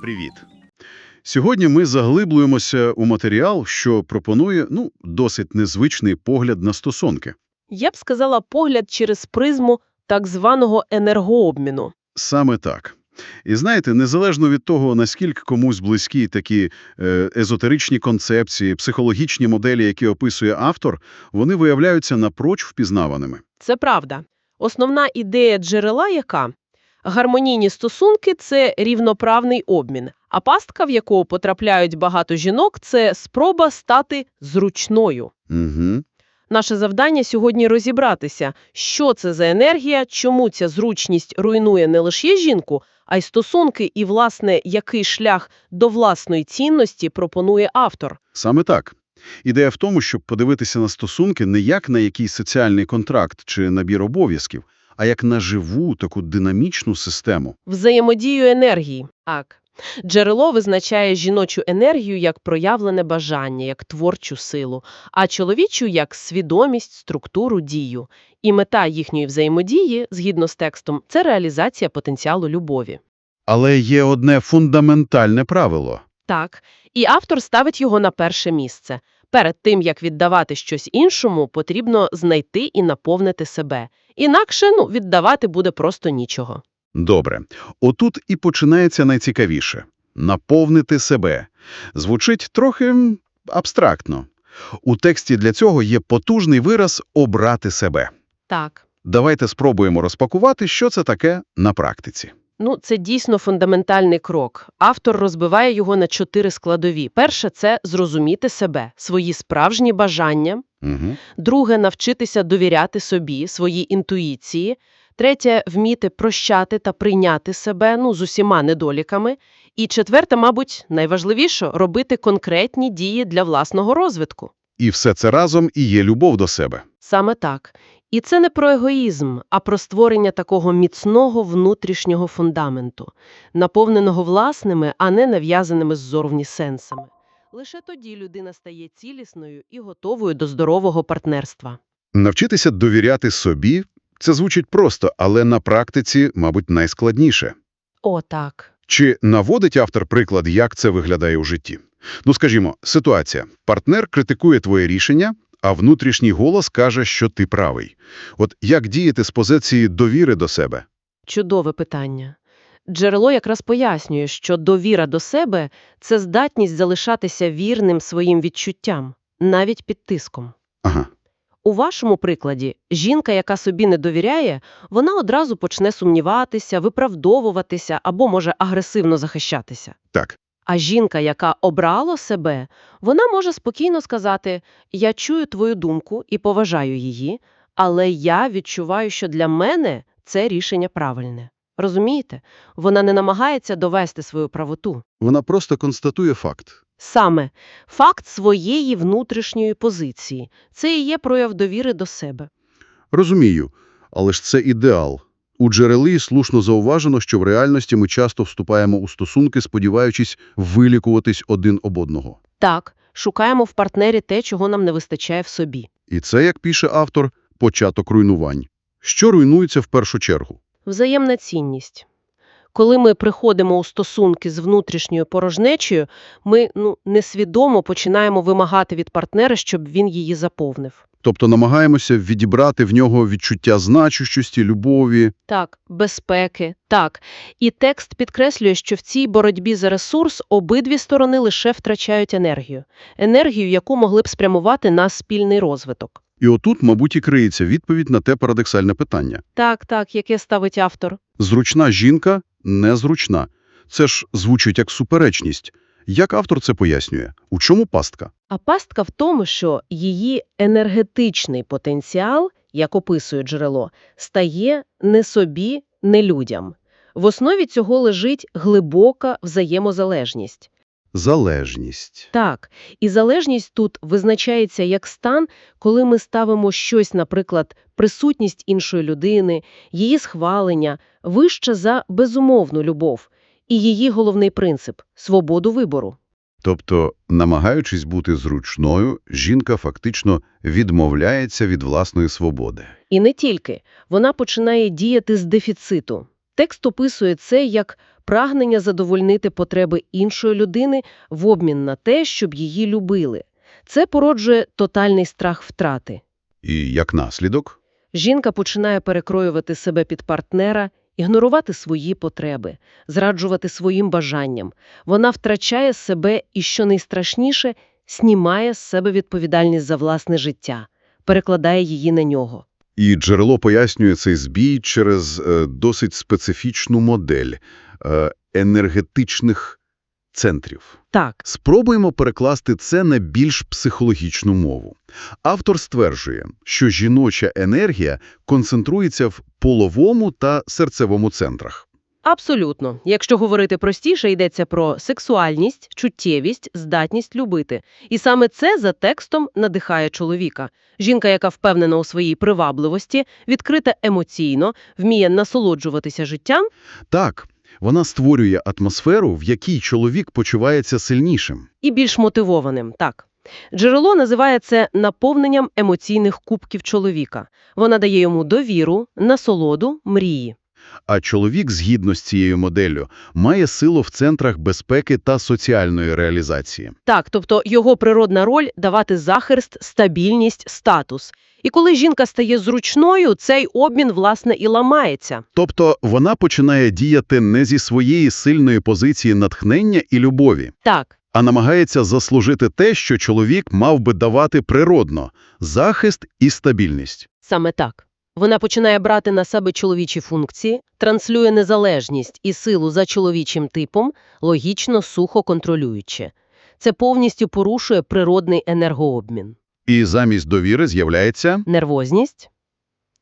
Привіт. Сьогодні ми заглиблюємося у матеріал, що пропонує ну, досить незвичний погляд на стосунки. Я б сказала погляд через призму так званого енергообміну. Саме так. І знаєте, незалежно від того, наскільки комусь близькі такі е, езотеричні концепції, психологічні моделі, які описує автор, вони виявляються напроч впізнаваними. Це правда. Основна ідея джерела яка? Гармонійні стосунки – це рівноправний обмін, а пастка, в яку потрапляють багато жінок – це спроба стати зручною. Угу. Наше завдання сьогодні розібратися, що це за енергія, чому ця зручність руйнує не лише жінку, а й стосунки і, власне, який шлях до власної цінності пропонує автор. Саме так. Ідея в тому, щоб подивитися на стосунки не як на якийсь соціальний контракт чи набір обов'язків, а як на живу, таку динамічну систему. Взаємодію енергії. Так. Джерело визначає жіночу енергію як проявлене бажання, як творчу силу, а чоловічу як свідомість, структуру, дію. І мета їхньої взаємодії, згідно з текстом, це реалізація потенціалу любові. Але є одне фундаментальне правило. Так, і автор ставить його на перше місце. Перед тим, як віддавати щось іншому, потрібно знайти і наповнити себе. Інакше, ну, віддавати буде просто нічого. Добре. Отут і починається найцікавіше. Наповнити себе. Звучить трохи абстрактно. У тексті для цього є потужний вираз «обрати себе». Так. Давайте спробуємо розпакувати, що це таке на практиці. Ну, це дійсно фундаментальний крок. Автор розбиває його на чотири складові. Перше – це зрозуміти себе, свої справжні бажання. Угу. Друге – навчитися довіряти собі, своїй інтуїції. Третє – вміти прощати та прийняти себе, ну, з усіма недоліками. І четверте, мабуть, найважливіше – робити конкретні дії для власного розвитку. І все це разом і є любов до себе. Саме так. І це не про егоїзм, а про створення такого міцного внутрішнього фундаменту, наповненого власними, а не нав'язаними ззовні сенсами. Лише тоді людина стає цілісною і готовою до здорового партнерства. Навчитися довіряти собі – це звучить просто, але на практиці, мабуть, найскладніше. О, так. Чи наводить автор приклад, як це виглядає у житті? Ну, скажімо, ситуація. Партнер критикує твоє рішення, а внутрішній голос каже, що ти правий. От як діяти з позиції довіри до себе? Чудове питання. Джерело якраз пояснює, що довіра до себе – це здатність залишатися вірним своїм відчуттям, навіть під тиском. Ага, У вашому прикладі, жінка, яка собі не довіряє, вона одразу почне сумніватися, виправдовуватися або може агресивно захищатися. так. А жінка, яка обрала себе, вона може спокійно сказати «Я чую твою думку і поважаю її, але я відчуваю, що для мене це рішення правильне». Розумієте? Вона не намагається довести свою правоту. Вона просто констатує факт. Саме факт своєї внутрішньої позиції – це і є прояв довіри до себе. Розумію, але ж це ідеал. У джерелі слушно зауважено, що в реальності ми часто вступаємо у стосунки, сподіваючись вилікуватись один об одного. Так, шукаємо в партнері те, чого нам не вистачає в собі. І це, як пише автор, початок руйнувань. Що руйнується в першу чергу? Взаємна цінність. Коли ми приходимо у стосунки з внутрішньою порожнечею, ми ну, несвідомо починаємо вимагати від партнера, щоб він її заповнив. Тобто намагаємося відібрати в нього відчуття значущості, любові. Так, безпеки, так. І текст підкреслює, що в цій боротьбі за ресурс обидві сторони лише втрачають енергію. Енергію, яку могли б спрямувати на спільний розвиток. І отут, мабуть, і криється відповідь на те парадоксальне питання. Так, так, яке ставить автор. Зручна жінка – незручна. Це ж звучить як суперечність. Як автор це пояснює? У чому пастка? А пастка в тому, що її енергетичний потенціал, як описує джерело, стає не собі, не людям. В основі цього лежить глибока взаємозалежність. Залежність. Так, і залежність тут визначається як стан, коли ми ставимо щось, наприклад, присутність іншої людини, її схвалення, вище за безумовну любов, і її головний принцип – свободу вибору. Тобто, намагаючись бути зручною, жінка фактично відмовляється від власної свободи. І не тільки. Вона починає діяти з дефіциту. Текст описує це як прагнення задовольнити потреби іншої людини в обмін на те, щоб її любили. Це породжує тотальний страх втрати. І як наслідок? Жінка починає перекроювати себе під партнера, ігнорувати свої потреби, зраджувати своїм бажанням. Вона втрачає себе і, що найстрашніше, знімає з себе відповідальність за власне життя, перекладає її на нього. І джерело пояснює цей збій через е, досить специфічну модель е, енергетичних центрів. Так, Спробуємо перекласти це на більш психологічну мову. Автор стверджує, що жіноча енергія концентрується в половому та серцевому центрах. Абсолютно. Якщо говорити простіше, йдеться про сексуальність, чуттєвість, здатність любити. І саме це за текстом надихає чоловіка. Жінка, яка впевнена у своїй привабливості, відкрита емоційно, вміє насолоджуватися життям, Так, вона створює атмосферу, в якій чоловік почувається сильнішим. і більш мотивованим, так. Джерело називає це наповненням емоційних кубків чоловіка. Вона дає йому довіру, насолоду, мрії. А чоловік, згідно з цією моделлю, має силу в центрах безпеки та соціальної реалізації. Так, тобто його природна роль – давати захист, стабільність, статус. І коли жінка стає зручною, цей обмін, власне, і ламається. Тобто вона починає діяти не зі своєї сильної позиції натхнення і любові, Так, а намагається заслужити те, що чоловік мав би давати природно – захист і стабільність. саме так. Вона починає брати на себе чоловічі функції, транслює незалежність і силу за чоловічим типом, логічно, сухо контролюючи. Це повністю порушує природний енергообмін. І замість довіри з'являється Нервозність,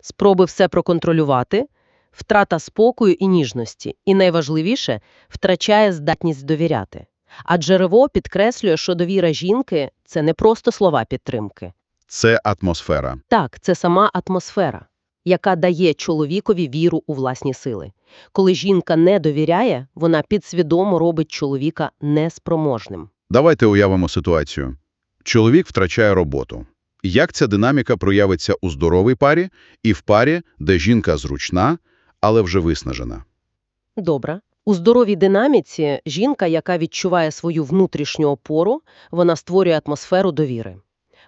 спроби все проконтролювати, втрата спокою і ніжності. І найважливіше – втрачає здатність довіряти. А джерело підкреслює, що довіра жінки – це не просто слова підтримки. це атмосфера. Так, це сама атмосфера, яка дає чоловікові віру у власні сили. Коли жінка не довіряє, вона підсвідомо робить чоловіка неспроможним. Давайте уявимо ситуацію. Чоловік втрачає роботу. Як ця динаміка проявиться у здоровій парі і в парі, де жінка зручна, але вже виснажена? Добре. У здоровій динаміці жінка, яка відчуває свою внутрішню опору, вона створює атмосферу довіри.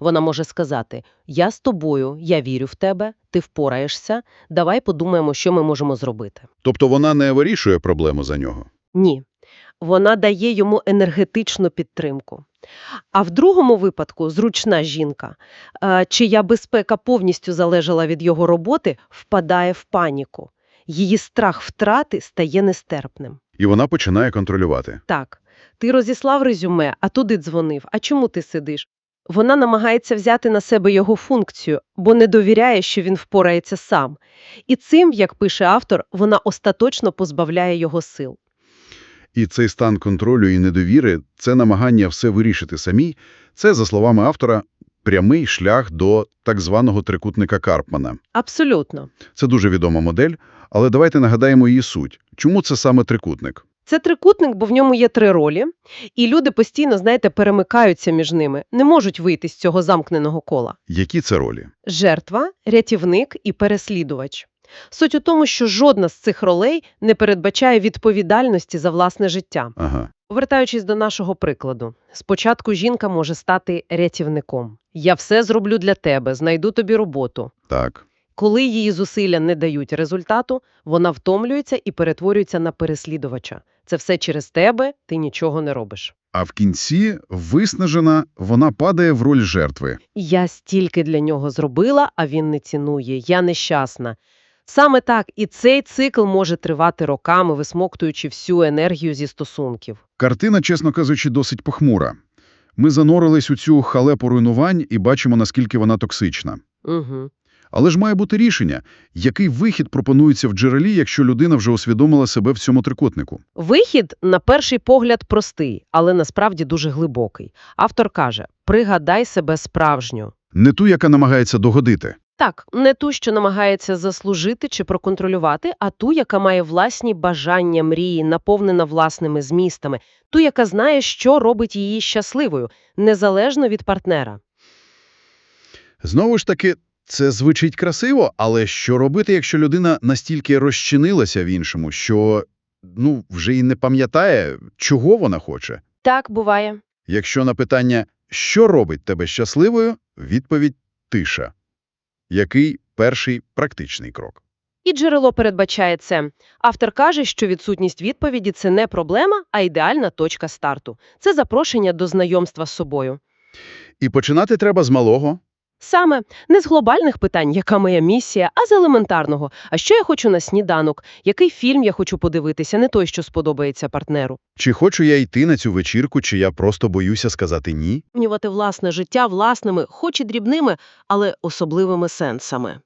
Вона може сказати «Я з тобою, я вірю в тебе, ти впораєшся, давай подумаємо, що ми можемо зробити». Тобто вона не вирішує проблему за нього. Ні. Вона дає йому енергетичну підтримку. А в другому випадку зручна жінка, е, чия безпека повністю залежала від його роботи, впадає в паніку. Її страх втрати стає нестерпним. І вона починає контролювати. Так, ти розіслав резюме, а туди дзвонив. А чому ти сидиш? Вона намагається взяти на себе його функцію, бо не довіряє, що він впорається сам. І цим, як пише автор, вона остаточно позбавляє його сил. І цей стан контролю і недовіри, це намагання все вирішити самі, це, за словами автора, прямий шлях до так званого трикутника Карпмана. Абсолютно. Це дуже відома модель, але давайте нагадаємо її суть. Чому це саме трикутник? Це трикутник, бо в ньому є три ролі, і люди постійно, знаєте, перемикаються між ними, не можуть вийти з цього замкненого кола. Які це ролі? Жертва, рятівник і переслідувач. Суть у тому, що жодна з цих ролей не передбачає відповідальності за власне життя. Ага. Повертаючись до нашого прикладу, спочатку жінка може стати рятівником. Я все зроблю для тебе, знайду тобі роботу. Так. Коли її зусилля не дають результату, вона втомлюється і перетворюється на переслідувача. Це все через тебе, ти нічого не робиш. А в кінці, виснажена, вона падає в роль жертви. Я стільки для нього зробила, а він не цінує. Я нещасна. Саме так і цей цикл може тривати роками, висмоктуючи всю енергію зі стосунків. Картина, чесно кажучи, досить похмура. Ми занурились у цю халепу руйнувань і бачимо, наскільки вона токсична. Угу. Але ж має бути рішення, який вихід пропонується в джерелі, якщо людина вже усвідомила себе в цьому трикутнику. Вихід, на перший погляд, простий, але насправді дуже глибокий. Автор каже: пригадай себе справжню. Не ту, яка намагається догодити. Так, не ту, що намагається заслужити чи проконтролювати, а ту, яка має власні бажання, мрії, наповнена власними змістами, ту, яка знає, що робить її щасливою, незалежно від партнера. Знову ж таки, Це звучить красиво, але що робити, якщо людина настільки розчинилася в іншому, що ну, вже і не пам'ятає, чого вона хоче? Так буває. Якщо на питання «що робить тебе щасливою?» відповідь «тиша». Який перший практичний крок? І джерело передбачає це. Автор каже, що відсутність відповіді – це не проблема, а ідеальна точка старту. Це запрошення до знайомства з собою. І починати треба з малого. Саме не з глобальних питань, яка моя місія, а з елементарного. А що я хочу на сніданок? Який фільм я хочу подивитися, не той, що сподобається партнеру. Чи хочу я йти на цю вечірку, чи я просто боюся сказати «ні»? Змінювати власне життя власними, хоч і дрібними, але особливими сенсами.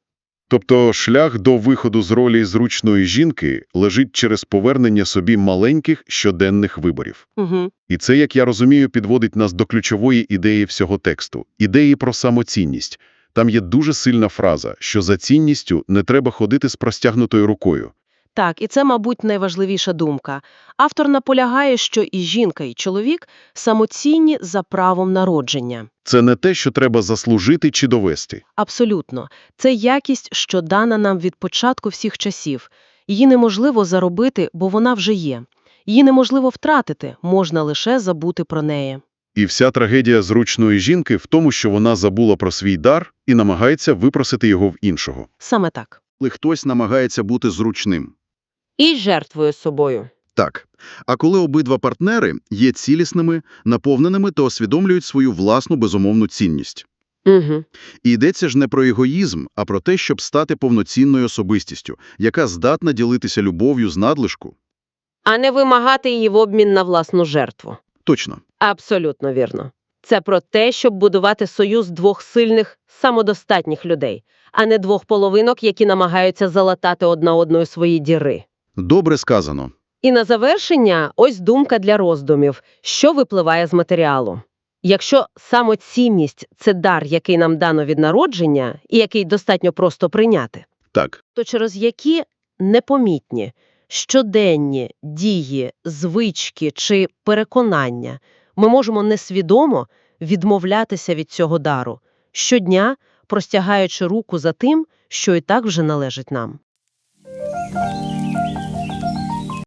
Тобто шлях до виходу з ролі зручної жінки лежить через повернення собі маленьких щоденних виборів. Угу. І це, як я розумію, підводить нас до ключової ідеї всього тексту – ідеї про самоцінність. Там є дуже сильна фраза, що за цінністю не треба ходити з простягнутою рукою. Так, і це, мабуть, найважливіша думка. Автор наполягає, що і жінка, і чоловік самоцінні за правом народження. Це не те, що треба заслужити чи довести. Абсолютно. Це якість, що дана нам від початку всіх часів. Її неможливо заробити, бо вона вже є. Її неможливо втратити, можна лише забути про неї. І вся трагедія зручної жінки в тому, що вона забула про свій дар і намагається випросити його в іншого. Саме так. Коли хтось намагається бути зручним. І жертвує собою. Так. А коли обидва партнери є цілісними, наповненими та усвідомлюють свою власну безумовну цінність. Угу. І йдеться ж не про егоїзм, а про те, щоб стати повноцінною особистістю, яка здатна ділитися любов'ю з надлишку. А не вимагати її в обмін на власну жертву. Точно. Абсолютно вірно. Це про те, щоб будувати союз двох сильних, самодостатніх людей, а не двох половинок, які намагаються залатати одна одною свої діри. Добре сказано. І на завершення ось думка для роздумів, що випливає з матеріалу. Якщо самоцінність – це дар, який нам дано від народження, і який достатньо просто прийняти, Так. то через які непомітні, щоденні дії, звички чи переконання ми можемо несвідомо відмовлятися від цього дару, щодня простягаючи руку за тим, що і так вже належить нам.